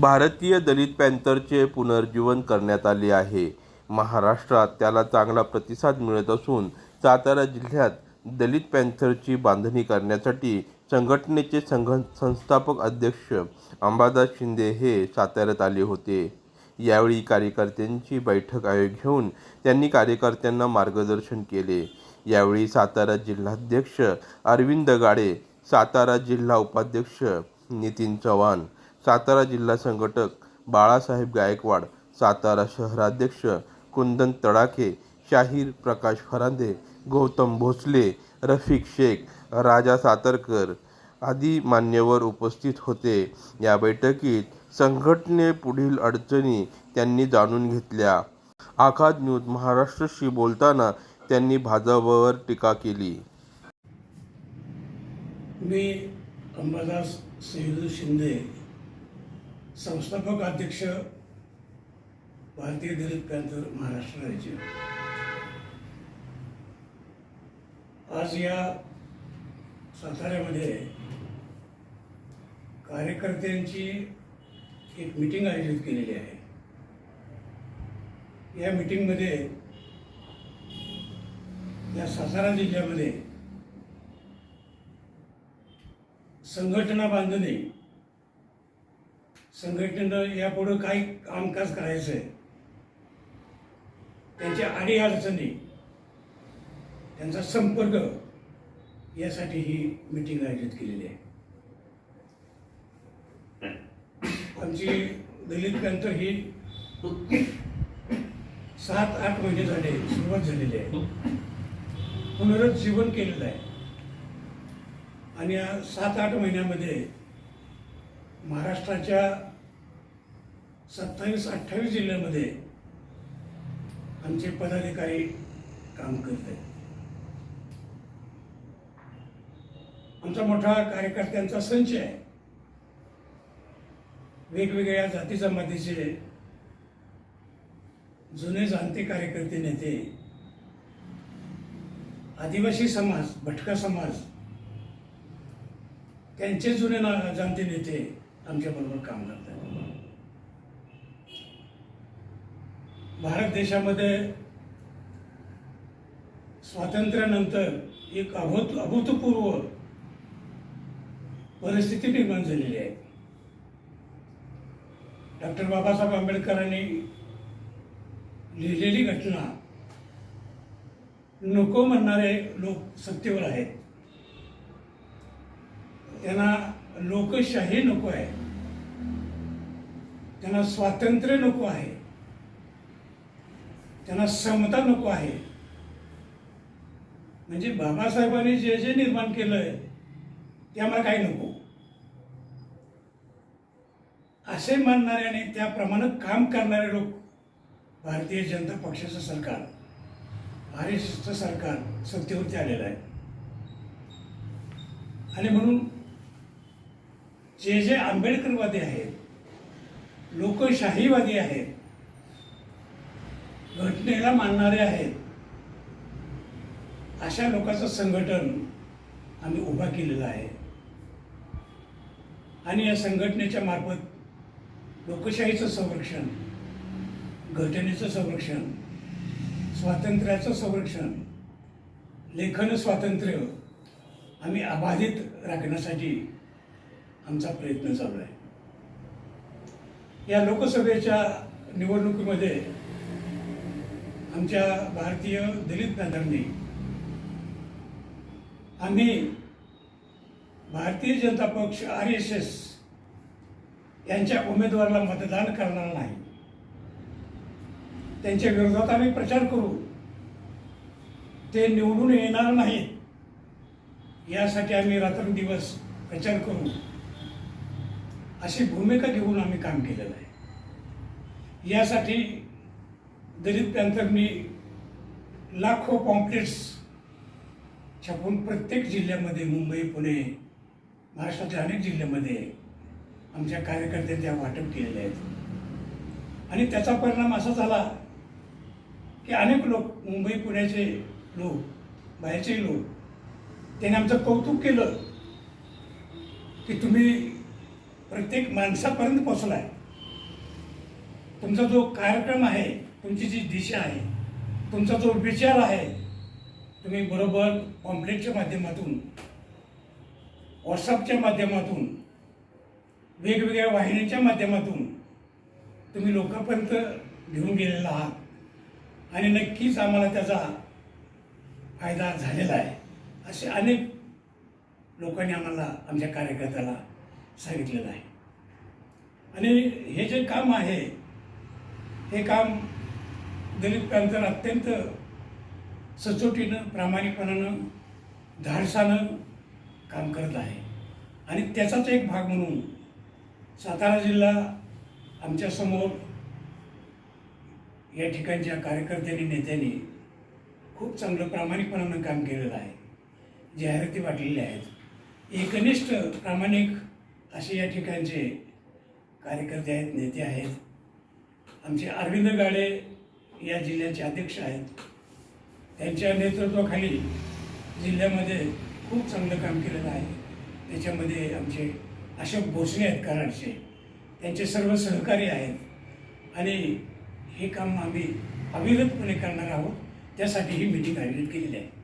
भारतीय दलित पॅन्थरचे पुनर्जीवन करण्यात आले आहे. महाराष्ट्रात त्याला चांगला प्रतिसाद मिळत असून सातारा जिल्ह्यात दलित पॅन्थरची बांधणी करण्यासाठी संघटनेचे संघ संस्थापक अध्यक्ष अंबादास शिंदे हे साताऱ्यात आले होते. यावेळी कार्यकर्त्यांची बैठक आयोग घेऊन त्यांनी कार्यकर्त्यांना मार्गदर्शन केले. यावेळी सातारा जिल्हाध्यक्ष अरविंद गाडे सातारा जिल्हा उपाध्यक्ष नितीन चव्हाण सातारा जिल्हा संघटक बाळासाहेब गायकवाड सातारा शहराध्यक्ष कुंदन तडाखे शाहीर प्रकाश फरांदे गौतम भोसले रफिक शेख राजा सातरकर आदी मान्यवर उपस्थित होते. या बैठकीत संघटने पुढील अडचणी त्यांनी जाणून घेतल्या. आखात न्यूज महाराष्ट्रशी बोलताना त्यांनी भाजपवर टीका केली. मी अंबादास शिंदे संस्थापक अध्यक्ष भारतीय दलित पॅन्थर महाराष्ट्र राज्य. आज या साताऱ्यामध्ये कार्यकर्त्यांची एक मिटिंग आयोजित केलेली आहे. या मिटिंगमध्ये या सातारा जिल्ह्यामध्ये संघटना बांधणे संघटनेनं यापुढं काही कामकाज करायचं आहे त्यांच्या अडीअडचणी त्यांचा संपर्क यासाठी ही मिटिंग आयोजित केलेली आहे. आमची दलित पॅंथर ही सात आठ महिने झाले सुरुवात झालेली आहे. पुनरुज्जीवन केलेलं आहे. आणि या सात आठ महिन्यामध्ये महाराष्ट्राच्या सत्तावीस अठ्ठावीस जिल्ह्यामध्ये आमचे पदाधिकारी काम करत आहेत. आमचा मोठा कार्यकर्त्यांचा संच आहे. वेगवेगळ्या जाती जमातीचे जुने जाणते कार्यकर्ते नेते आदिवासी समाज भटका समाज त्यांचे जुने ना जाणते नेते आमच्याबरोबर काम करतात. भारत देशामध्ये स्वातंत्र्यानंतर एक अभूत अभूतपूर्व परिस्थिती निर्माण झालेली आहे. डॉक्टर बाबासाहेब आंबेडकरांनी लिहिलेली घटना नको म्हणणारे लोक सत्तेवर आहेत. त्यांना लोकशाही नको आहे. त्यांना स्वातंत्र्य नको आहे. त्यांना समता नको आहे. म्हणजे बाबासाहेबांनी जे जे निर्माण केलं आहे ते आम्हाला काही नको. असे मानणारे आणि त्याप्रमाणे काम करणारे लोक भारतीय जनता पक्षाचं सरकार आर एस एसचं सरकार सत्तेवरती आलेलं आहे. आणि म्हणून जे जे आंबेडकरवादी आहेत लोकशाहीवादी आहेत घटनेला मानणारे आहेत. अशा लोकांचं संघटन आम्ही उभा केलेलं आहे. आणि या संघटनेच्या मार्फत लोकशाहीचं संरक्षण घटनेचं संरक्षण स्वातंत्र्याचं संरक्षण लेखन स्वातंत्र्य आम्ही अबाधित राखण्यासाठी आमचा प्रयत्न चालू आहे. या लोकसभेच्या निवडणुकीमध्ये आमच्या भारतीय दलित पॅनलने आम्ही भारतीय जनता पक्ष आर एस एस यांच्या उमेदवाराला मतदान करणार नाही. त्यांच्या विरोधात आम्ही प्रचार करू. ते निवडून येणार नाहीत. यासाठी आम्ही रात्रंदिवस प्रचार करू. अशी भूमिका घेऊन आम्ही काम केलेलं आहे. यासाठी दलित मी लाखो पॉम्पलेट्स छापून प्रत्येक जिल्ह्यामध्ये मुंबई पुणे महाराष्ट्राच्या अनेक जिल्ह्यामध्ये आमच्या कार्यकर्त्यांनी त्या वाटप केलेल्या आहेत. आणि त्याचा परिणाम असा झाला की अनेक लोक मुंबई पुण्याचे लोक बाहेरचे लोक त्याने आमचं कौतुक केलं की तुम्ही प्रत्येक माणसापर्यंत पोचलाय तुमचा जो कार्यक्रम आहे तुमची जी दिशा आहे तुमचा जो विचार आहे तुम्ही बरोबर पॉम्पलेटच्या माध्यमातून व्हॉट्सअपच्या माध्यमातून वेगवेगळ्या वाहिन्यांच्या माध्यमातून तुम्ही लोकांपर्यंत घेऊन गेलेला आहात. आणि नक्कीच आम्हाला त्याचा फायदा झालेला आहे. असे अनेक लोकांनी आम्हाला आमच्या कार्यकर्त्याला सांगितलेलं आहे. आणि हे जे काम आहे हे काम दलित पॅंथर अत्यंत सचोटीनं प्रामाणिकपणानं धाडसानं काम करत आहे. आणि त्याचाच एक भाग म्हणून सातारा जिल्हा आमच्यासमोर या ठिकाणच्या कार्यकर्त्यांनी नेत्यांनी खूप चांगलं प्रामाणिकपणानं काम केलेलं आहे. जाहिराती वाटलेल्या आहेत. एकनिष्ठ प्रामाणिक असे या ठिकाणचे कार्यकर्ते आहेत नेते आहेत. आमचे अरविंद गाडे या जिल्ह्याचे अध्यक्ष आहेत. त्यांच्या नेतृत्वाखाली जिल्ह्यामध्ये खूप चांगलं काम केलेलं आहे. त्याच्यामध्ये आमचे अशोक भोसले आहेत कराडचे. त्यांचे सर्व सहकारी आहेत. आणि हे काम आम्ही अविरतपणे करणार आहोत. त्यासाठी ही मिटिंग आयोजित केलेली आहे.